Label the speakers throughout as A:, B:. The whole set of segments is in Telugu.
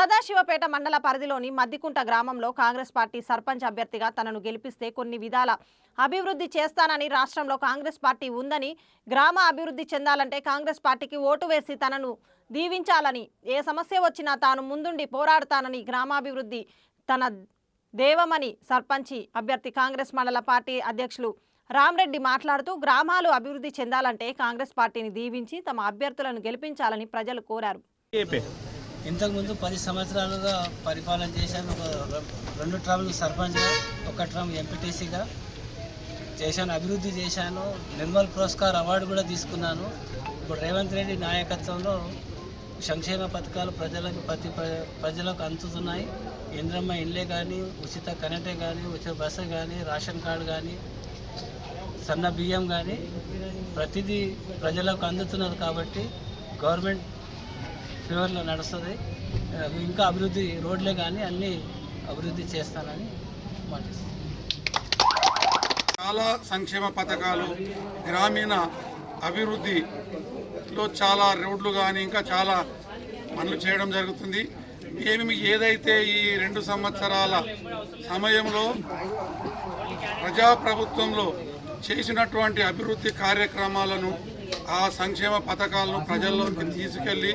A: సదాశివపేట మండల పరిధిలోని మద్దికుంట గ్రామంలో కాంగ్రెస్ పార్టీ సర్పంచ్ అభ్యర్థిగా తనను గెలిపిస్తే కొన్ని విధాల అభివృద్ధి చేస్తానని రాష్ట్రంలో కాంగ్రెస్ పార్టీ ఉందని గ్రామ అభివృద్ధి చెందాలంటే కాంగ్రెస్ పార్టీకి ఓటు వేసి తనను దీవించాలని ఏ సమస్య వచ్చినా తాను ముందుండి పోరాడతానని గ్రామాభివృద్ధి తన దేవమని సర్పంచి అభ్యర్థి కాంగ్రెస్ మండల పార్టీ అధ్యక్షులు రామరెడ్డి మాట్లాడుతూ గ్రామాలు అభివృద్ధి చెందాలంటే కాంగ్రెస్ పార్టీని దీవించి తమ అభ్యర్థులను గెలిపించాలని ప్రజలు కోరారు.
B: ఇంతకుముందు పది సంవత్సరాలుగా పరిపాలన చేశాను. ఒక రెండు ట్రమ్లు సర్పంచ్గా ఒక ట్రమ్ ఎంపీటీసీగా చేశాను అభివృద్ధి చేశాను. నిర్మల్ పురస్కార్ అవార్డు కూడా తీసుకున్నాను. ఇప్పుడు రేవంత్ రెడ్డి నాయకత్వంలో సంక్షేమ పథకాలు ప్రజలకు ప్రతి ప్ర- ప్రజలకు అందుతున్నాయి. ఇంద్రమ్మ ఇండ్లే కానీ ఉచిత కరెంటే కానీ ఉచిత బస్సు కానీ రేషన్ కార్డు కానీ సన్న బియ్యం కానీ ప్రతిదీ ప్రజలకు అందుతున్నారు కాబట్టి గవర్నమెంట్ ఫేవర్లో నడుస్తుంది. ఇంకా అభివృద్ధి రోడ్లే కానీ అన్నీ అభివృద్ధి చేస్తానని మాటిస్తాను
C: చాలా సంక్షేమ పథకాలు గ్రామీణ అభివృద్ధిలో చాలా రోడ్లు కానీ ఇంకా చాలా పనులు చేయడం జరుగుతుంది. మేము ఏదైతే ఈ రెండు సంవత్సరాల సమయంలో ప్రజాప్రభుత్వంలో చేసినటువంటి అభివృద్ధి కార్యక్రమాలను ఆ సంక్షేమ పథకాలను ప్రజల్లోకి తీసుకెళ్ళి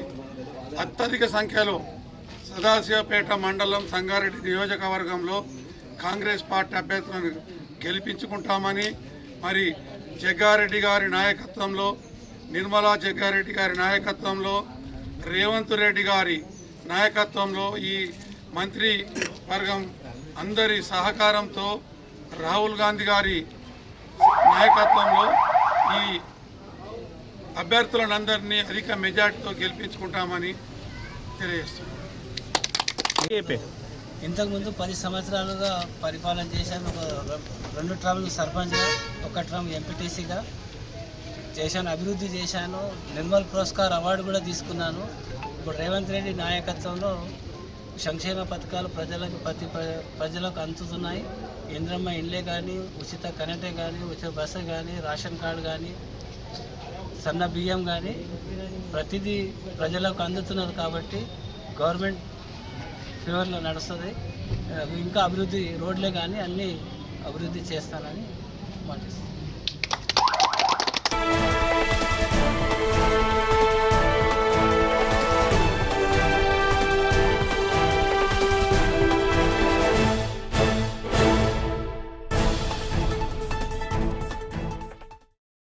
C: అత్యధిక సంఖ్యలో సదాశివపేట మండలం సంగారెడ్డి నియోజకవర్గంలో కాంగ్రెస్ పార్టీ అభ్యర్థులను గెలిపించుకుంటామని మరి జగ్గారెడ్డి గారి నాయకత్వంలో నిర్మలా జగ్గారెడ్డి గారి నాయకత్వంలో రేవంత్ రెడ్డి గారి నాయకత్వంలో ఈ మంత్రి వర్గం అందరి సహకారంతో రాహుల్ గాంధీ గారి నాయకత్వంలో ఈ అభ్యర్థులందరినీ అధిక మెజార్టీతో గెలిపించుకుంటామని తెలియజేస్తున్నాను
D: ఏపీ
B: ఇంతకుముందు పది సంవత్సరాలుగా పరిపాలన చేశాను ఒక రెండు ట్రమ్లు సర్పంచ్గా ఒక ట్రమ్ ఎంపీటీసీగా చేశాను అభివృద్ధి చేశాను. నిర్మల్ పురస్కార్ అవార్డు కూడా తీసుకున్నాను. ఇప్పుడు రేవంత్ రెడ్డి నాయకత్వంలో సంక్షేమ పథకాలు ప్రజలకు ప్రతి ప్ర- ప్రజలకు అందుతున్నాయి. ఇంద్రమ్మ ఇండ్లే కానీ ఉచిత కరెంటే కానీ ఉచిత బస్సు కానీ రేషన్ కార్డు కానీ సన్న బియ్యం కానీ ప్రతిదీ ప్రజలకు అందుతున్నారు కాబట్టి గవర్నమెంట్ ఫేవర్లో నడుస్తుంది. ఇంకా అభివృద్ధి రోడ్లే కానీ అన్నీ అభివృద్ధి చేస్తానని మాటిస్తాను